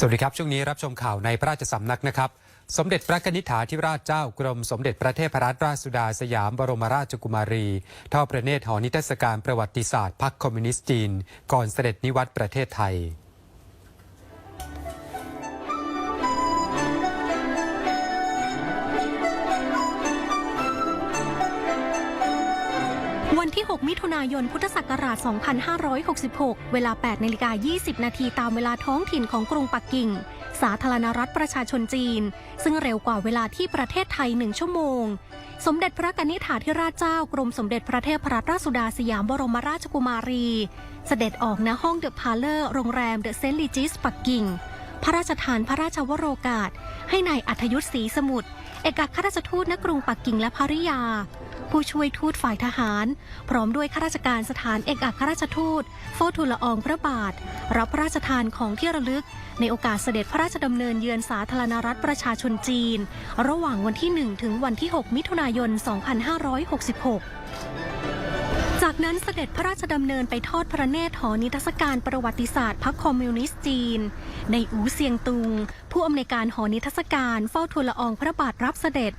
สวัสดีครับ ช่วงนี้รับชมข่าวในพระราชสำนักนะครับ สมเด็จพระนิธิถาธิราชเจ้ากรมสมเด็จพระเทพรัตนราชสุดาสยามบรมราชกุมารีทอดพระเนตรหอนิทรรศการประวัติศาสตร์พรรคคอมมิวนิสต์จีน ก่อนเสด็จนิวัตรประเทศไทย วันที่ 6 มิถุนายน พุทธศักราช 2566 เวลา 8นาฬิกา20 นาทีตามเวลาท้องถิ่นของกรุงปักกิ่ง สาธารณรัฐประชาชนจีน ซึ่งเร็วกว่าเวลาที่ประเทศไทย1ชั่วโมง สมเด็จพระกนิษฐาธิราชเจ้ากรมสมเด็จพระเทพรัตนราชสุดาสยามบรมราชกุมารี เสด็จออกณห้องเดอะพาเลอร์โรงแรมเดอะเซนต์ลีจิสปักกิ่ง พระราชทานพระราชวโรกาส ให้นายอัธยุทธศรีสมุทร เอกอัครราชทูตณกรุงปักกิ่งและภริยา ผู้ช่วยทูตฝ่ายทหาร พร้อมด้วยข้าราชการสถานเอกอัครราชทูตเฝ้าทูลละอองพระบาท รับพระราชทานของที่ระลึก ในโอกาสเสด็จพระราชดำเนินเยือนสาธารณรัฐประชาชนจีน ระหว่างวันที่ 1 ถึงวันที่ 6 มิถุนายน 2566 จากนั้นเสด็จพระราชดำเนินไปทอดพระเนตรหอนิทรรศการประวัติศาสตร์พรรคคอมมิวนิสต์จีน ในอูเซียงตุง ผู้อำนวยการหอนิทรรศการเฝ้าทูลละอองพระบาทรับเสด็จ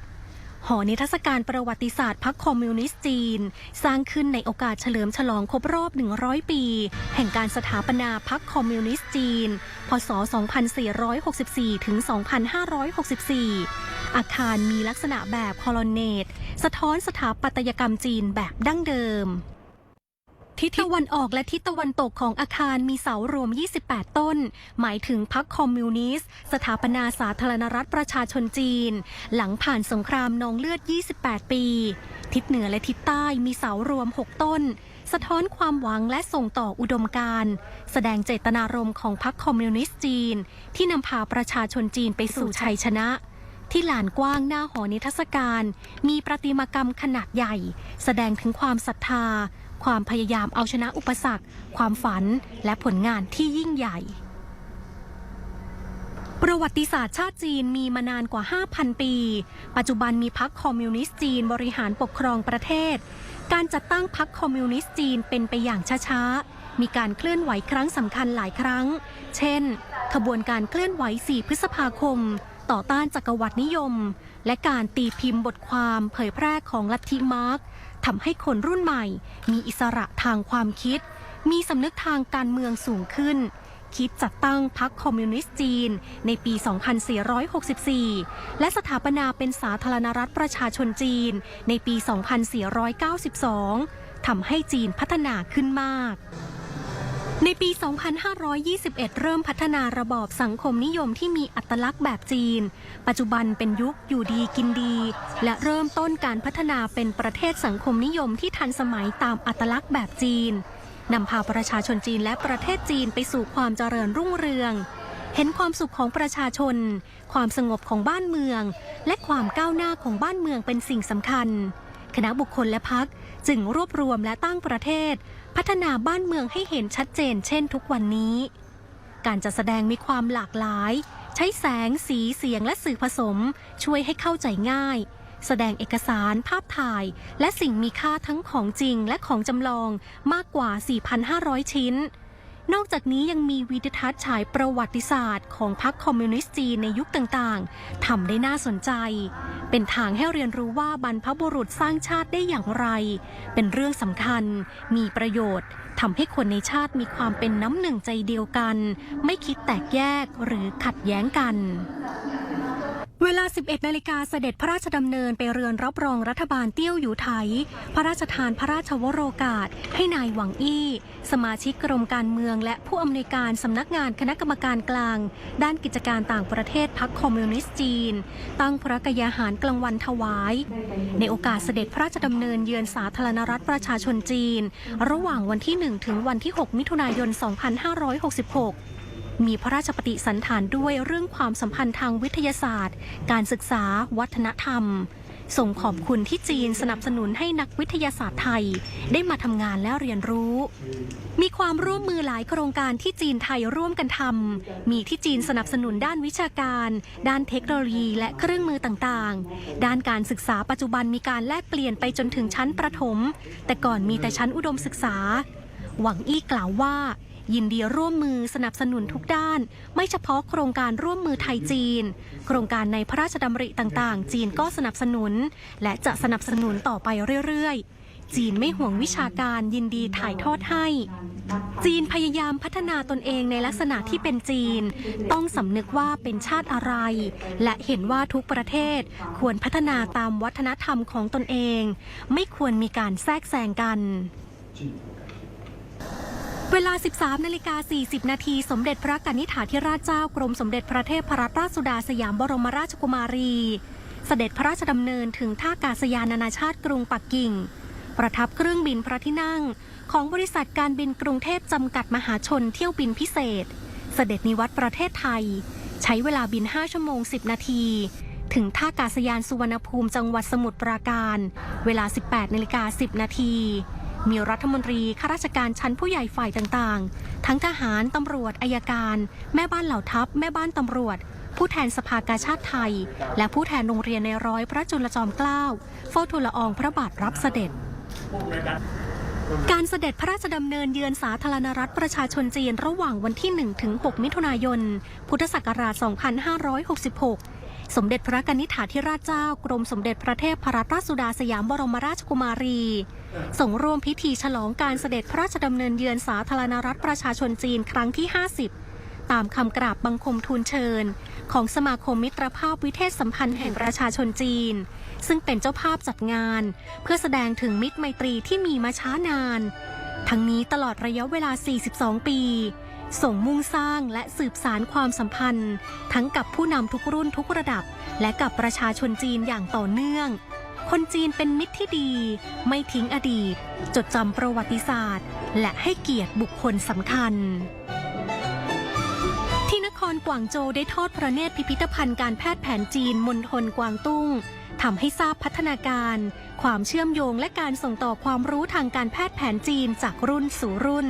หอนิทรรศการประวัติศาสตร์พรรคคอมมิวนิสต์จีน สร้างขึ้นในโอกาสเฉลิมฉลองครบรอบ 100 ปี แห่งการสถาปนาพรรคคอมมิวนิสต์จีน พศ 2464 ถึง 2564 อาคารมีลักษณะแบบคอลอนเนตสะท้อนสถาปัตยกรรมจีนแบบดั้งเดิม ทิศตะวันออกและทิศตะวันตกของอาคารมีเสารวม 28 ต้น หมายถึงพรรคคอมมิวนิสต์ สถาปนาสาธารณรัฐประชาชนจีน หลังผ่านสงครามนองเลือด 28 ปี ทิศเหนือและทิศใต้มีเสารวม 6 ต้นสะท้อนความหวังและส่งต่ออุดมการณ์แสดงเจตนารมณ์ของพรรคคอมมิวนิสต์จีน ที่นำพาประชาชนจีนไปสู่ชัยชนะ ที่ลานกว้างหน้าหอนิทรรศการ มีประติมากรรมขนาดใหญ่ แสดงถึงความศรัทธา ความพยายามเอาชนะอุปสรรค ความฝันและผลงานที่ยิ่งใหญ่ ประวัติศาสตร์ชาติจีนมีมานานกว่า 5,000 ปี ปัจจุบันมีพรรคคอมมิวนิสต์จีนบริหารปกครองประเทศ การจัดตั้งพรรคคอมมิวนิสต์จีนเป็นไปอย่างช้าๆ มีการเคลื่อนไหวครั้งสำคัญหลายครั้ง เช่นขบวนการเคลื่อนไหว 4 พฤษภาคม ต่อต้านจักรวรรดินิยม และการตีพิมพ์บทความเผยแพร่ของลัทธิมาร์กทำให้คนรุ่นใหม่ มีอิสระทางความคิด มีสำนึกทางการเมืองสูงขึ้น คิดจัดตั้งพรรคคอมมิวนิสต์จีน ในปี 2464 และสถาปนาเป็นสาธารณรัฐประชาชนจีน ในปี 2492ทำให้จีนพัฒนาขึ้นมาก ในปี 2521 เริ่มพัฒนาระบอบสังคมนิยมที่มีอัตลักษณ์แบบจีน ปัจจุบันเป็นยุคอยู่ดีกินดี และเริ่มต้นการพัฒนาเป็นประเทศสังคมนิยมที่ทันสมัยตามอัตลักษณ์แบบจีน นำพาประชาชนจีนและประเทศจีนไปสู่ความเจริญรุ่งเรือง เห็นความสุขของประชาชน ความสงบของบ้านเมือง และความก้าวหน้าของบ้านเมืองเป็นสิ่งสำคัญ คณะบุคคลและพักจึงรวบรวมและตั้งประเทศ พัฒนาบ้านเมืองให้เห็นชัดเจนเช่นทุกวันนี้ การจัดแสดงมีความหลากหลาย ใช้แสงสีเสียงและสื่อผสม ช่วยให้เข้าใจง่าย แสดงเอกสารภาพถ่าย และสิ่งมีค่าทั้งของจริงและของจำลองมากกว่า 4,500 ชิ้น นอกจากนี้ยังมีวิดิทัศน์ฉายประวัติศาสตร์ของพรรคคอมมิวนิสต์จีนในยุคต่างๆทำได้น่าสนใจ เป็นทางให้เรียนรู้ว่าบรรพบุรุษสร้างชาติได้อย่างไร เป็นเรื่องสำคัญ มีประโยชน์ทำให้คนในชาติมีความเป็นน้ำหนึ่งใจเดียวกัน ไม่คิดแตกแยกหรือขัดแย้งกัน เวลา 11 นาฬิกาเสด็จพระราชดำเนินไปเรือนรับรองรัฐบาลเตี้ยวอยู่ไทย พระราชทานพระราชวโรกาส ให้นายหวังอี้ สมาชิกกรมการเมือง และผู้อำนวยการสำนักงานคณะกรรมการกลาง ด้านกิจการต่างประเทศพรรคคอมมิวนิสต์จีน ตั้งพระกยาหารกลางวันถวาย ในโอกาสเสด็จพระราชดำเนินเยือนสาธารณรัฐประชาชนจีน ระหว่างวันที่ 1 ถึงวันที่ 6 มิถุนายน 2566 มีพระราชปฏิสันฐานด้วยเรื่องความสัมพันธ์ทางวิทยาศาสตร์ การศึกษา วัฒนธรรม ส่งขอบคุณที่จีนสนับสนุนให้นักวิทยาศาสตร์ไทย ได้มาทำงานและเรียนรู้ มีความร่วมมือหลายโครงการที่จีนไทยร่วมกันทำมีที่จีนสนับสนุนด้านวิชาการ ด้านเทคโนโลยีและเครื่องมือต่างๆ ด้านการศึกษาปัจจุบันมีการแลกเปลี่ยนไปจนถึงชั้นประถม แต่ก่อนมีแต่ชั้นอุดมศึกษา หวังอี้กล่าวว่า ยินดีร่วมมือสนับสนุนทุกด้าน ไม่เฉพาะโครงการร่วมมือไทยจีน โครงการในพระราชดำริต่างๆ จีนก็สนับสนุน และจะสนับสนุนต่อไปเรื่อยๆ จีนไม่ห่วงวิชาการยินดีถ่ายทอดให้ จีนพยายามพัฒนาตนเองในลักษณะที่เป็นจีน ต้องสำนึกว่าเป็นชาติอะไร และเห็นว่าทุกประเทศควรพัฒนาตามวัฒนธรรมของตนเอง ไม่ควรมีการแทรกแซงกัน เวลา 13นาฬิกา40 นาที สมเด็จพระกนิษฐาธิราชเจ้ากรมสมเด็จพระเทพรัตนราชสุดาสยามบรมราชกุมารี เสด็จพระราชดำเนินถึงท่ากาศยานนานาชาติกรุงปักกิ่ง ประทับเครื่องบินพระที่นั่ง ของบริษัทการบินกรุงเทพจำกัดมหาชนเที่ยวบินพิเศษ เสด็จนิวัตรประเทศไทย ใช้เวลาบิน 5 ชั่วโมง 10 นาที ถึงท่ากาศยานสุวรรณภูมิจังหวัดสมุทรปราการ เวลา 18นาฬิกา10 นาที มีรัฐมนตรีข้าราชการชั้นผู้ใหญ่ฝ่ายต่างๆ ทั้งทหาร ตำรวจอายการ แม่บ้านเหล่าทัพ แม่บ้านตำรวจ ผู้แทนสภากาชาติไทย และผู้แทนโรงเรียนในร้อยพระจุลจอมเกล้าเฝ้าทูลละอองพระบาทรับเสด็จ การเสด็จพระราชดำเนินเยือนสาธารณรัฐประชาชนจีนระหว่างวันที่ 1 ถึง 6 มิถุนายน พุทธศักราช 2566 สมเด็จพระกนิษฐาธิราชเจ้ากรมสมเด็จพระเทพรัตนราชสุดาสยามบรมราชกุมารีส่งร่วมพิธีฉลองการเสด็จพระราชดำเนินเยือนสาธารณรัฐประชาชนจีนครั้งที่ 50 ตามคำกราบบังคมทูลเชิญ ของสมาคมมิตรภาพวิเทศสัมพันธ์แห่งประชาชนจีน ซึ่งเป็นเจ้าภาพจัดงาน เพื่อแสดงถึงมิตรไมตรีที่มีมาช้านาน ทั้งนี้ตลอดระยะเวลา 42 ปี ส่งมุ่งสร้างและสืบสารความสัมพันธ์ ทั้งกับผู้นำทุกรุ่นทุกระดับ และกับประชาชนจีนอย่างต่อเนื่อง คนจีนเป็นมิตรที่ดี ไม่ทิ้งอดีต จดจำประวัติศาสตร์ และให้เกียรติบุคคลสำคัญที่นครกวางโจวได้ทอดพระเนตรพิพิธภัณฑ์การแพทย์แผนจีนมณฑลกวางตุ้งทำให้ทราบพัฒนาการ ความเชื่อมโยงและการส่งต่อความรู้ทางการแพทย์แผนจีนจากรุ่นสู่รุ่น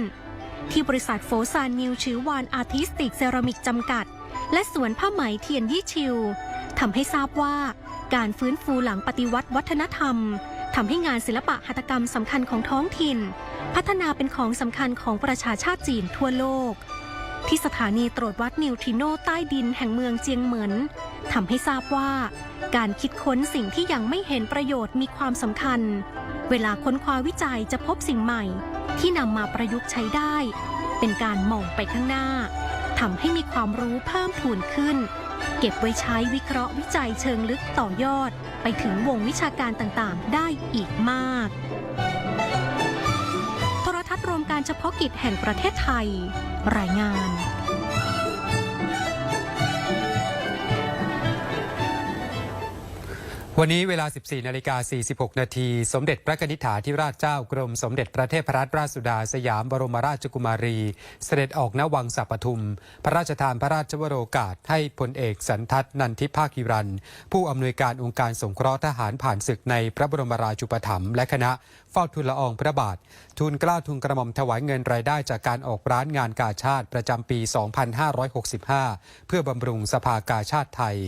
ที่บริษัทโฟซานนิวชิววานอาร์ติสติกเซรามิกจำกัด และสวนผ้าไหมเทียนยี่ชิวทำให้ทราบว่าการฟื้นฟูหลังปฏิวัติวัฒนธรรมทำให้งานศิลปะหัตถกรรมสำคัญของท้องถิ่น พัฒนาเป็นของสำคัญของประชาชาติจีนทั่วโลก ที่สถานีตรวจวัดนิวทริโนใต้ดินแห่งเมืองเจียงเหมินทำให้ทราบว่า การคิดค้นสิ่งที่ยังไม่เห็นประโยชน์มีความสำคัญ เวลาค้นคว้าวิจัยจะพบสิ่งใหม่ ที่นำมาประยุกต์ใช้ได้ เป็นการมองไปข้างหน้าทำให้มีความรู้เพิ่มพูนขึ้น เก็บไว้ใช้วิเคราะห์วิจัยเชิงลึกต่อยอด ไปถึงวงวิชาการต่างๆ ได้อีกมาก โทรทัศน์รวมการเฉพาะกิจแห่งประเทศไทย รายงาน วันนี้เวลา 14 นาฬิกา 46 นาที สมเด็จพระนิษฐาธิราชเจ้ากรม สมเด็จพระเทพรัตนราชสุดาสยามบรมราชกุมารี เสด็จออกณวังสัปทุม พระราชทานพระราชวโรกาสให้พลเอกสันทัศนันทิภาคิรัน ผู้อำนวยการองค์การสงเคราะห์ทหารผ่านศึกในพระบรมราชูปถัมภ์และคณะเฝ้าทูลละอองพระบาท ทูลกล้าทูลกระหม่อมถวายเงินรายได้จากการออกร้านงานกาชาติประจำปี 2565 เพื่อบำรุงสภากาชาติไทย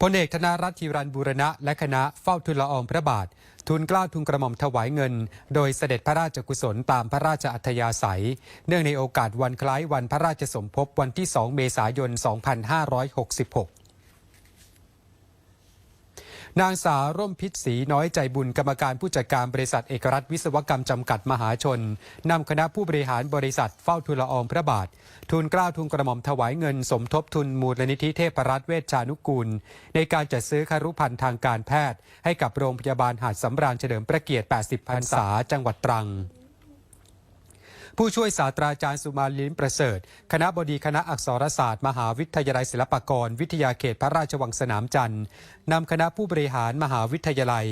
พลเอกธนรัตน์ธีรันบูรณะ และคณะเฝ้าทุลละอองพระบาททูลกล้าทุนกระหม่อมถวายเงิน โดยเสด็จพระราชกุศลตามพระราชอัธยาศัย เนื่องในโอกาสวันคล้ายวันพระราชสมภพวันที่ 2 เมษายน 2566 นางสาวร่มพิษสีน้อยใจบุญกรรมการผู้จัดการบริษัทเอกรัฐวิศวกรรมจำกัดมหาชนนำคณะผู้บริหารบริษัทเฝ้าทูลอองพระบาท ทุนกล้าวทุนกระหม่อมถวายเงินสมทบทุนมูลนิธิเทพรัตน์เวชชานุกูล ในการจัดซื้อคารุพันธ์ทางการแพทย์ ให้กับโรงพยาบาลหาดสำราญเฉลิมพระเกียรติ 80 พรรษาจังหวัดตรัง ผู้ช่วยศาสตราจารย์สุมาลินประเสริฐ คณะบดีคณะอักษรศาสตร์ มหาวิทยาลัยศิลปากร วิทยาเขตพระราชวังสนามจันทร์นำคณะผู้บริหารมหาวิทยาลัย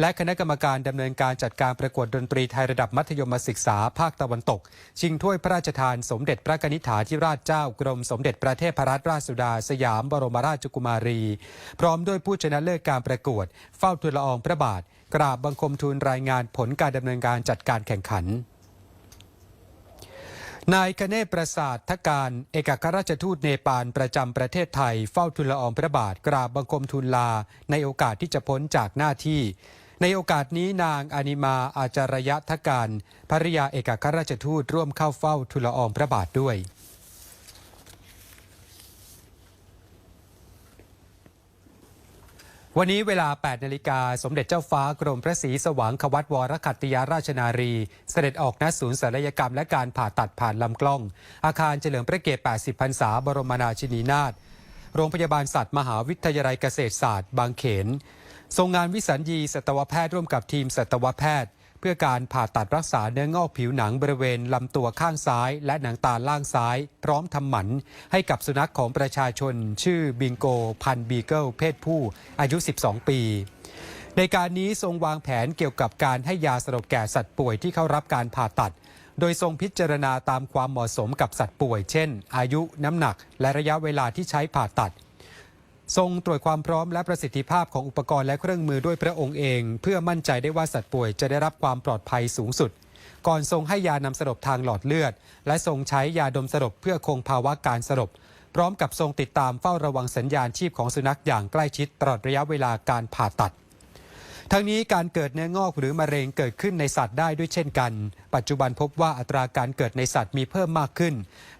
และคณะกรรมการดำเนินการจัดการประกวดดนตรีไทยระดับมัธยมศึกษาภาคตะวันตก ชิงถ้วยพระราชทานสมเด็จพระนิษฐาธิราชเจ้ากรมสมเด็จพระเทพรัตนราชสุดา สยามบรมราชกุมารี พร้อมด้วยผู้ชนะเลิศการประกวด เฝ้าทูลละอองพระบาท กราบบังคมทูลรายงานผลการดำเนินการจัดการแข่งขัน นายคเนศประสาททการ เอกอัครราชทูตเนปาลประจำประเทศไทย เฝ้าทูลละอองพระบาทกราบบังคมทูลลา ในโอกาสที่จะพ้นจากหน้าที่ ในโอกาสนี้นางอานิมาอาจารยะทการภริยาเอกอัครราชทูตร่วมเข้าเฝ้าทูลละอองพระบาทด้วย วันนี้เวลา 8 นาฬิกา สมเด็จเจ้าฟ้ากรมพระศรีสว่างควัตวรขัตติยาราชนารี เสด็จออกณศูนย์ศัลยกรรมและการผ่าตัดผ่านลำกล้อง อาคารเฉลิมพระเกียรติ 80 พรรษา บรมนาชินีนาถ โรงพยาบาลสัตว์มหาวิทยาลัยเกษตรศาสตร์ บางเขน ทรงงานวิสัญญีสัตวแพทย์ร่วมกับทีมสัตวแพทย์ เพื่อการผ่าตัดรักษาเนื้องอกผิวหนังบริเวณลำตัวข้างซ้าย และหนังตาล่างซ้าย พร้อมทำหมัน ให้กับสุนัขของประชาชน ชื่อบิงโก พันบีเกิลเพศผู้ อายุ 12 ปีในการนี้ทรงวางแผนเกี่ยวกับการให้ยาสลบแก่สัตว์ป่วยที่เข้ารับการผ่าตัด โดยทรงพิจารณาตามความเหมาะสมกับสัตว์ป่วย เช่น อายุน้ำหนัก และระยะเวลาที่ใช้ผ่าตัด ทรงตรวจความพร้อมและประสิทธิภาพของอุปกรณ์และเครื่องมือด้วยพระองค์เอง เพื่อมั่นใจได้ว่าสัตว์ป่วยจะได้รับความปลอดภัยสูงสุด ก่อนทรงให้ยานำสลบทางหลอดเลือด และทรงใช้ยาดมสลบเพื่อคงภาวะการสลบพร้อมกับทรงติดตามเฝ้าระวังสัญญาณชีพของสุนัขอย่างใกล้ชิดตลอดระยะเวลาการผ่าตัด ทั้งนี้การเกิดเนื้องอกหรือมะเร็งเกิดขึ้นในสัตว์ได้ด้วยเช่นกัน ปัจจุบันพบว่าอัตราการเกิดในสัตว์มีเพิ่มมากขึ้น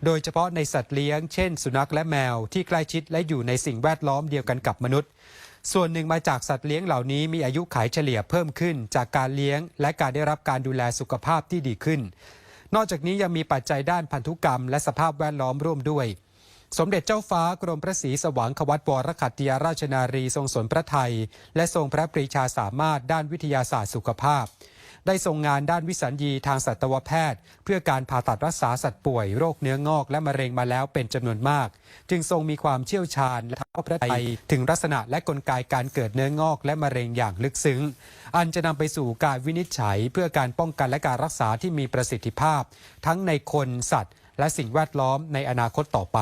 โดยเฉพาะในสัตว์เลี้ยง เช่น สุนัขและแมวที่ใกล้ชิดและอยู่ในสิ่งแวดล้อมเดียวกันกับมนุษย์ ส่วนหนึ่งมาจากสัตว์เลี้ยงเหล่านี้มีอายุขัยเฉลี่ยเพิ่มขึ้น จากการเลี้ยง และการได้รับการดูแลสุขภาพที่ดีขึ้น นอกจากนี้ยังมีปัจจัยด้านพันธุกรรม และสภาพแวดล้อมร่วมด้วย สมเด็จเจ้าฟ้ากรมพระศรีสว่างควัตวรขัตติยาราชนารีทรงสนพระไทย และทรงพระปรีชาสามารถด้านวิทยาศาสตร์สุขภาพ ได้ทรงงานด้านวิสัญญีทางสัตวแพทย์ เพื่อการผ่าตัดรักษาสัตว์ป่วยโรคเนื้องอกและมะเร็งมาแล้วเป็นจำนวนมาก จึงทรงมีความเชี่ยวชาญและเข้าพระไทยถึงลักษณะและกลไกการเกิดเนื้องอกและมะเร็งอย่างลึกซึ้ง อันจะนำไปสู่การวินิจฉัย เพื่อการป้องกันและการรักษาที่มีประสิทธิภาพ ทั้งในคนสัตว์ และสิ่งแวดล้อมในอนาคตต่อไป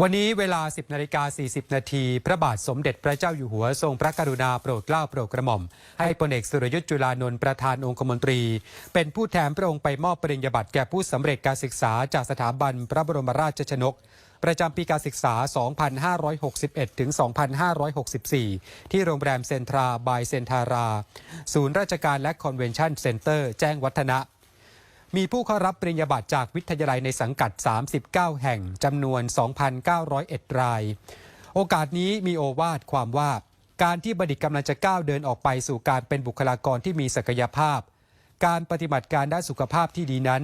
วันนี้เวลา 10นาฬิกา40 นาทีพระบาทสมเด็จพระเจ้าอยู่หัวทรงพระกรุณาโปรดเกล้าโปรดกระหม่อม ให้พลเอกสุรยุทธ์จุลานนท์ประธานองคมนตรี เป็นผู้แทนพระองค์ไปมอบปริญญาบัตรแก่ผู้สำเร็จการศึกษาจากสถาบันพระบรมราชชนก ประจำปีการศึกษา 2561 ถึง 2564 ที่โรงแรมเซนทราบายเซนทารา ศูนย์ราชการและคอนเวนชั่นเซ็นเตอร์แจ้งวัฒนะ มีผู้เข้ารับปริญญาบัตรจากวิทยาลัยในสังกัด 39 แห่งจำนวน 2,901 ราย โอกาสนี้มีโอวาทความว่า การที่บัณฑิตกำลังจะก้าวเดินออกไปสู่การเป็นบุคลากรที่มีศักยภาพ การปฏิบัติการด้านสุขภาพที่ดีนั้น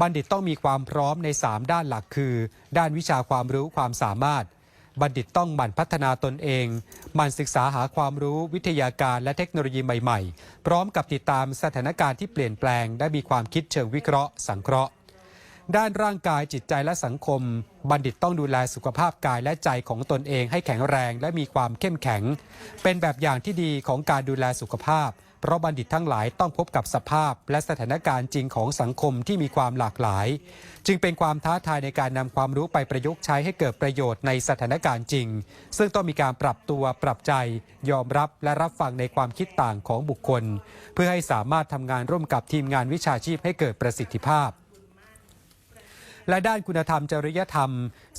บัณฑิตต้องมีความพร้อมใน 3 ด้านหลักคือ ด้านวิชาความรู้ความสามารถ บัณฑิตต้องหมั่นพัฒนาตนเองหมั่นศึกษาหาความรู้วิทยาการและเทคโนโลยีใหม่ๆ พร้อมกับติดตามสถานการณ์ที่เปลี่ยนแปลงได้มีความคิดเชิงวิเคราะห์ สังเคราะห์ ด้านร่างกายจิตใจและสังคม บัณฑิตต้องดูแลสุขภาพกายและใจของตนเองให้แข็งแรงและมีความเข้มแข็ง เป็นแบบอย่างที่ดีของการดูแลสุขภาพ เพราะบัณฑิตทั้งหลายต้องพบกับสภาพและสถานการณ์จริงของสังคมที่มีความหลากหลาย จึงเป็นความท้าทายในการนำความรู้ไปประยุกต์ใช้ให้เกิดประโยชน์ในสถานการณ์จริง ซึ่งต้องมีการปรับตัวปรับใจ ยอมรับและรับฟังในความคิดต่างของบุคคล เพื่อให้สามารถทำงานร่วมกับทีมงานวิชาชีพให้เกิดประสิทธิภาพและด้านคุณธรรมจริยธรรม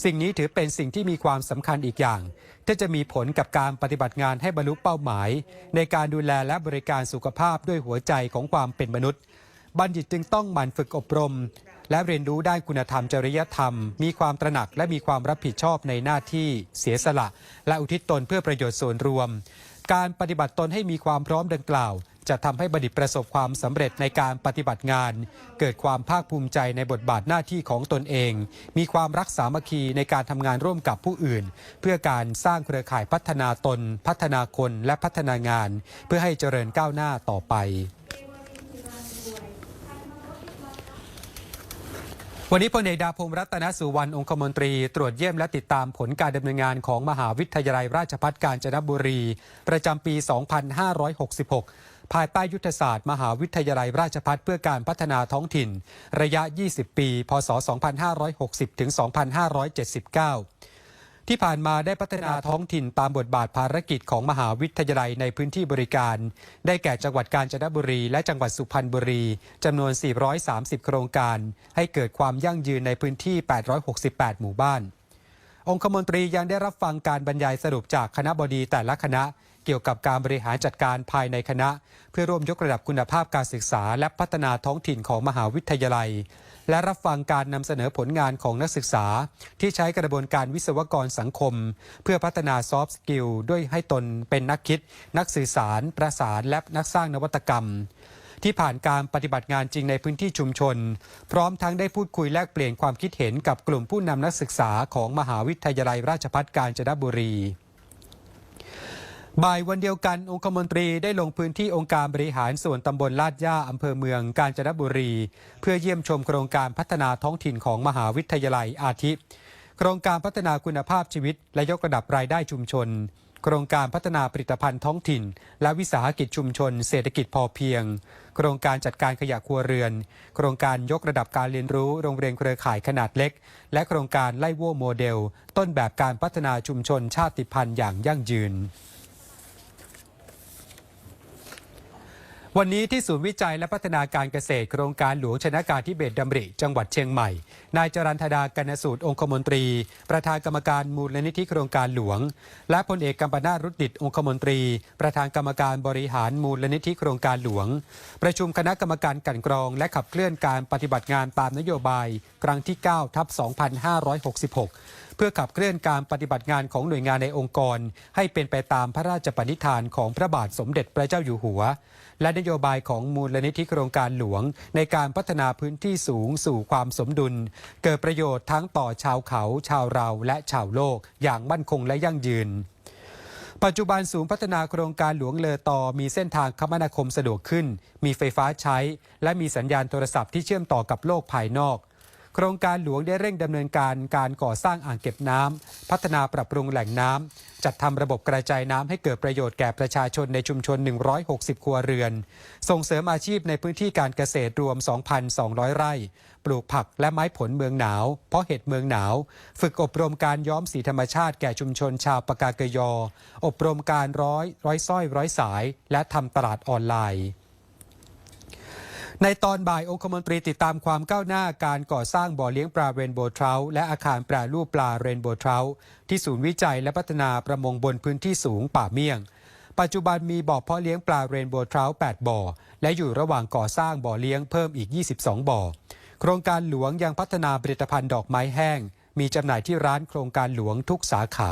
สิ่งนี้ถือเป็นสิ่งที่มีความสำคัญอีกอย่าง ที่จะมีผลกับการปฏิบัติงานให้บรรลุเป้าหมาย ในการดูแลและบริการสุขภาพด้วยหัวใจของความเป็นมนุษย์ บัณฑิตจึงต้องหมั่นฝึกอบรม และเรียนรู้ด้านคุณธรรมจริยธรรม มีความตระหนักและมีความรับผิดชอบในหน้าที่เสียสละ และอุทิศตนเพื่อประโยชน์ส่วนรวม การปฏิบัติตนให้มีความพร้อมดังกล่าว จะทำให้บัณฑิตประสบความสำเร็จในการปฏิบัติงาน เกิดความภาคภูมิใจในบทบาทหน้าที่ของตนเอง มีความรักสามัคคีในการทำงานร่วมกับผู้อื่น เพื่อการสร้างเครือข่ายพัฒนาตน พัฒนาคนและพัฒนางาน เพื่อให้เจริญก้าวหน้าต่อไปวันนี้พลเอกดาพงศ์รัตนสุวรรณองคมนตรี ตรวจเยี่ยมและติดตามผลการดำเนินงานของมหาวิทยาลัยราชภัฏกาญจนบุรี ประจำปี 2566 ภายใต้ยุทธศาสตร์ มหาวิทยาลัยราชภัฏเพื่อการพัฒนาท้องถิ่น ระยะ 20 ปี พศ 2560 ถึง 2579 ที่ผ่านมาได้พัฒนาท้องถิ่นตามบทบาทภารกิจของมหาวิทยาลัยในพื้นที่บริการ ได้แก่จังหวัดกาญจนบุรี และจังหวัดสุพรรณบุรีจำนวน 430 โครงการ ให้เกิดความยั่งยืนในพื้นที่ 868 หมู่บ้าน องคมนตรียังได้รับฟังการบรรยายสรุปจากคณะบดีแต่ละคณะ เกี่ยวกับการบริหารจัดการภายในคณะ เพื่อร่วมยกระดับคุณภาพการศึกษา และพัฒนาท้องถิ่นของมหาวิทยาลัย และรับฟังการนำเสนอผลงานของนักศึกษา ที่ใช้กระบวนการวิศวกรสังคม เพื่อพัฒนาซอฟต์สกิลด้วยให้ตนเป็นนักคิด นักสื่อสาร ประสานและนักสร้างนวัตกรรม ที่ผ่านการปฏิบัติงานจริงในพื้นที่ชุมชน พร้อมทั้งได้พูดคุยแลกเปลี่ยนความคิดเห็นกับกลุ่มผู้นำนักศึกษาของมหาวิทยาลัยราชภัฏกาญจนบุรีบ่ายวันเดียวกันองคมนตรีได้ลงพื้นที่องค์การบริหารส่วนตำบลลาดย่าอำเภอเมืองกาญจนบุรี เพื่อเยี่ยมชมโครงการพัฒนาท้องถิ่นของมหาวิทยาลัยอาทิ โครงการพัฒนาคุณภาพชีวิต และยกระดับรายได้ชุมชน โครงการพัฒนาผลิตภัณฑ์ท้องถิ่น และวิสาหกิจชุมชน เศรษฐกิจพอเพียง โครงการจัดการขยะครัวเรือน โครงการยกระดับการเรียนรู้โรงเรียนเครือข่ายขนาดเล็ก และโครงการไล่วัวโมเดล ต้นแบบการพัฒนาชุมชนชาติพันธุ์อย่างยั่งยืน วันนี้ที่ศูนย์วิจัยและพัฒนาการเกษตรโครงการหลวงชนะการทิเบตดำริ จังหวัดเชียงใหม่ นายจรันธดากนสูตรองคมนตรี ประธานกรรมการมูลนิธิโครงการหลวง และพลเอกกัมปนาตรุดดิตองคมนตรี ประธานกรรมการบริหารมูลนิธิโครงการหลวง ประชุมคณะกรรมการกันกรอง และขับเคลื่อนการปฏิบัติงานตามนโยบาย ครั้งที่9ทับ2566 พื่อขับเคลื่อนการปฏิบัติงานของหน่วยงานในองค์กร ให้เป็นไปตามพระราชปณิธานของพระบาทสมเด็จพระเจ้าอยู่หัว และนโยบายของมูลนิธิโครงการหลวง ในการพัฒนาพื้นที่สูงสู่ความสมดุล เกิดประโยชน์ทั้งต่อชาวเขา ชาวเราและชาวโลก อย่างมั่นคงและยั่งยืนปัจจุบันศูนย์พัฒนาโครงการหลวงเลอตอมีเส้นทางคมนาคมสะดวกขึ้น มีไฟฟ้าใช้ และมีสัญญาณโทรศัพท์ที่เชื่อมต่อกับโลกภายนอก โครงการหลวงได้เร่งดำเนินการการก่อสร้างอ่างเก็บน้ำพัฒนาปรับปรุงแหล่งน้ำจัดทำระบบกระจายน้ำให้เกิดประโยชน์แก่ประชาชนในชุมชน 160 ครัวเรือน ส่งเสริมอาชีพในพื้นที่การเกษตรรวม 2,200 ไร่ ปลูกผักและไม้ผลเมืองหนาว เพราะเห็ดเมืองหนาว ฝึกอบรมการย้อมสีธรรมชาติแก่ชุมชนชาวปากาเกยอ อบรมการร้อยร้อยสร้อยร้อยสาย และทำตลาดออนไลน์ ในตอนบ่ายองคมนตรีติดตามความก้าวหน้าการก่อสร้างบ่อเลี้ยงปลาเรนโบว์ทราและอาคารแปรรูปปลาเรนโบว์ทราท์ที่ศูนย์วิจัยและพัฒนาประมงบนพื้นที่สูงป่าเมี่ยง ปัจจุบันมีบ่อเพาะเลี้ยงปลาเรนโบว์ทราท์8บ่อ และอยู่ระหว่างก่อสร้างบ่อเลี้ยงเพิ่มอีก 22 บ่อ โครงการหลวงยังพัฒนาผลิตภัณฑ์ดอกไม้แห้ง มีจำหน่ายที่ร้านโครงการหลวงทุกสาขา